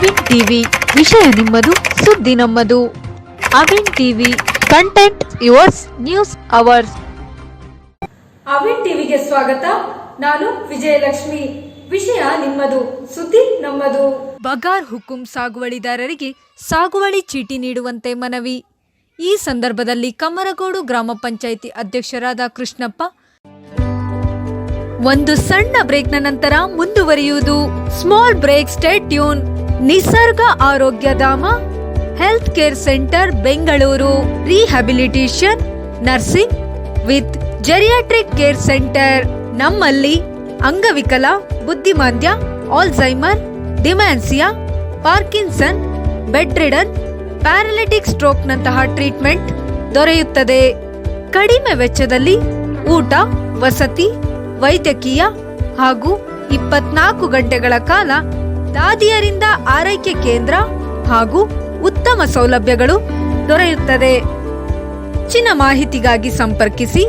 TV ವಿಷಯ ನಿಮ್ಮದು ಸುದ್ದಿ ನಮ್ಮದು. Avin TV content yours news ours Avin ಟಿವಿಗೆ ಸ್ವಾಗತ. ನಾನು ವಿಜಯಲಕ್ಷ್ಮಿ. ವಿಷಯ ನಿಮ್ಮದು ಸುದ್ದಿ ನಮ್ಮದು. ಬಗಾರ್ ಹುಕುಂ ಸಾಗುವಳಿದಾರರಿಗೆ ಸಾಗುವಳಿ ಚೀಟಿ ನೀಡುವಂತೆ ಮನವಿ. ಈ ಸಂದರ್ಭದಲ್ಲಿ ಕಮರಗೋಡು ಗ್ರಾಮ ಪಂಚಾಯಿತಿ ಅಧ್ಯಕ್ಷರಾದ ಕೃಷ್ಣಪ್ಪ ಒಂದು ಸಣ್ಣ ಬ್ರೇಕ್ನ ನಂತರ ಮುಂದುವರಿಯುವುದು. Small break stay tuned Nisarga Arogyadhama health care centre Bengaluru. Rehabilitation nursing with geriatric care centre ನಮ್ಮಲ್ಲಿ ಅಂಗವಿಕಲ, ಬುದ್ಧಿಮಾಂದ್ಯ Alzheimer dementia, Parkinson, bedridden, paralytic ಸ್ಟ್ರೋಕ್ನಂತಹ treatment ದೊರೆಯುತ್ತದೆ. ಕಡಿಮೆ ವೆಚ್ಚದಲ್ಲಿ ಊಟ, ವಸತಿ, ವೈದ್ಯಕೀಯ ಹಾಗೂ ಇಪ್ಪತ್ನಾಲ್ಕು ಗಂಟೆಗಳ ಕಾಲ ದಾದಿಯರಿಂದ ಆರೈಕೆ ಕೇಂದ್ರ ಹಾಗೂ ಉತ್ತಮ ಸೌಲಭ್ಯಗಳು ದೊರೆಯುತ್ತದೆ. ಹೆಚ್ಚಿನ ಮಾಹಿತಿಗಾಗಿ ಸಂಪರ್ಕಿಸಿ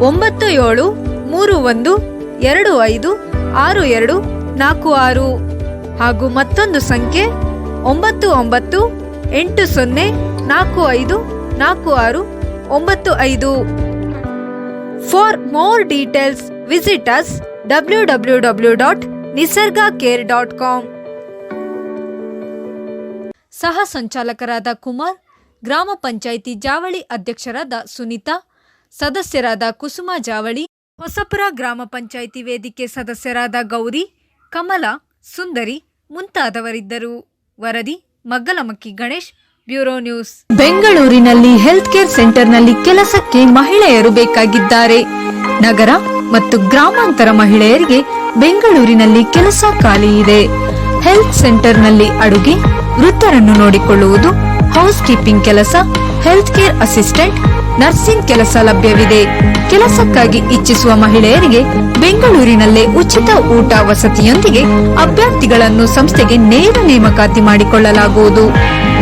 ಒಂಬತ್ತು ಏಳು ಮೂರು ಒಂದು ಎರಡು ಐದು ಆರು ಎರಡು ನಾಲ್ಕು ಆರು ಹಾಗೂ ಮತ್ತೊಂದು ಸಂಖ್ಯೆ ಒಂಬತ್ತು ಒಂಬತ್ತು ಎಂಟು ಸೊನ್ನೆ ನಾಲ್ಕು ಐದು ನಾಲ್ಕು ಆರು ಒಂಬತ್ತು ಐದು. For more details visit us W W W dot Nisarga care dot com ಸಹ ಸಂಚಾಲಕರಾದ ಕುಮಾರ್, ಗ್ರಾಮ ಪಂಚಾಯಿತಿ ಜಾವಳಿ ಅಧ್ಯಕ್ಷರಾದ ಸುನೀತಾ, ಸದಸ್ಯರಾದ ಕುಸುಮ ಜಾವಳಿ, ಹೊಸಪುರ ಗ್ರಾಮ ಪಂಚಾಯಿತಿ ವೇದಿಕೆ ಸದಸ್ಯರಾದ ಗೌರಿ, ಕಮಲ, ಸುಂದರಿ ಮುಂತಾದವರಿದ್ದರು. ವರದಿ, ಮಗ್ಗಲಮಕ್ಕಿ ಗಣೇಶ್, ಬ್ಯೂರೋ ನ್ಯೂಸ್. ಬೆಂಗಳೂರಿನಲ್ಲಿ ಹೆಲ್ತ್ ಕೇರ್ ಸೆಂಟರ್ನಲ್ಲಿ ಕೆಲಸಕ್ಕೆ ಮಹಿಳೆಯರು ಬೇಕಾಗಿದ್ದಾರೆ. ನಗರ ಮತ್ತು ಗ್ರಾಮಾಂತರ ಮಹಿಳೆಯರಿಗೆ ಬೆಂಗಳೂರಿನಲ್ಲಿ ಕೆಲಸ ಖಾಲಿ ಇದೆ. ಹೆಲ್ತ್ ಸೆಂಟರ್ನಲ್ಲಿ ಅಡುಗೆ, ವೃತ್ತರನ್ನು ನೋಡಿಕೊಳ್ಳುವುದು ಹೌಸ್ ಕೀಪಿಂಗ್ ಕೆಲಸ ಹೆಲ್ತ್ ಕೇರ್ ಅಸಿಸ್ಟೆಂಟ್, ನರ್ಸಿಂಗ್ ಕೆಲಸ ಲಭ್ಯವಿದೆ. ಕೆಲಸಕ್ಕಾಗಿ ಇಚ್ಛಿಸುವ ಮಹಿಳೆಯರಿಗೆ ಬೆಂಗಳೂರಿನಲ್ಲೇ ಉಚಿತ ಊಟ ವಸತಿಯೊಂದಿಗೆ ಅಭ್ಯರ್ಥಿಗಳನ್ನು ಸಂಸ್ಥೆಗೆ ನೇರ ನೇಮಕಾತಿ ಮಾಡಿಕೊಳ್ಳಲಾಗುವುದು.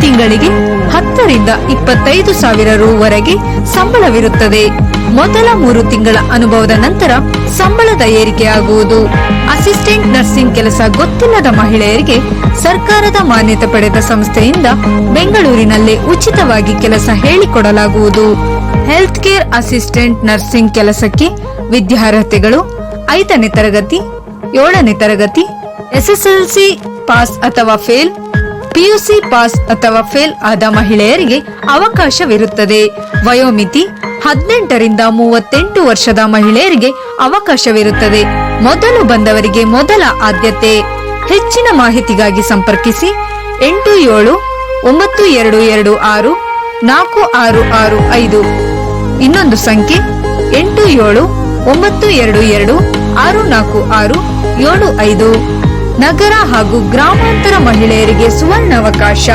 ತಿಂಗಳಿಗೆ ಹತ್ತರಿಂದ ಇಪ್ಪತ್ತೈದು ಸಾವಿರ ರೂವರೆಗೆ ಸಂಬಳವಿರುತ್ತದೆ. ಮೊದಲ ಮೂರು ತಿಂಗಳ ಅನುಭವದ ನಂತರ ಸಂಬಳದ ಏರಿಕೆಯಾಗುವುದು ಅಸಿಸ್ಟೆಂಟ್ ನರ್ಸಿಂಗ್ ಕೆಲಸ ಗೊತ್ತಿಲ್ಲದ ಮಹಿಳೆಯರಿಗೆ ಸರ್ಕಾರದ ಮಾನ್ಯತೆ ಪಡೆದ ಸಂಸ್ಥೆಯಿಂದ ಬೆಂಗಳೂರಿನಲ್ಲೇ ಉಚಿತವಾಗಿ ಕೆಲಸ ಹೇಳಿಕೊಡಲಾಗುವುದು. ಹೆಲ್ತ್ ಕೇರ್ ಅಸಿಸ್ಟೆಂಟ್ ನರ್ಸಿಂಗ್ ಕೆಲಸಕ್ಕೆ ವಿದ್ಯಾರ್ಹತೆಗಳು ಐದನೇ ತರಗತಿ, ಏಳನೇ ತರಗತಿ, ಎಸ್ಎಸ್ಎಲ್ಸಿ ಪಾಸ್ ಅಥವಾ ಫೇಲ್, ಪಿಯುಸಿ ಪಾಸ್ ಅಥವಾ ಫೇಲ್ ಆದ ಮಹಿಳೆಯರಿಗೆ ಅವಕಾಶವಿರುತ್ತದೆ. ವಯೋಮಿತಿ ಹದಿನೆಂಟರಿಂದ ಮೂವತ್ತೆಂಟು ವರ್ಷದ ಮಹಿಳೆಯರಿಗೆ ಅವಕಾಶವಿರುತ್ತದೆ. ಮೊದಲು ಬಂದವರಿಗೆ ಮೊದಲ ಆದ್ಯತೆ. ಹೆಚ್ಚಿನ ಮಾಹಿತಿಗಾಗಿ ಸಂಪರ್ಕಿಸಿ ಎಂಟು ಏಳು ಒಂಬತ್ತು ಎರಡು ಎರಡು ಆರು ನಾಲ್ಕು ಆರು ಆರು ಐದು. ಇನ್ನೊಂದು ಸಂಖ್ಯೆ ಎಂಟು ಏಳು ಒಂಬತ್ತು ಎರಡು ಎರಡು ಆರು ನಾಲ್ಕು ಆರು ಏಳು ಐದು. ನಗರ ಹಾಗೂ ಗ್ರಾಮಾಂತರ ಮಹಿಳೆಯರಿಗೆ ಸುವರ್ಣಾವಕಾಶ.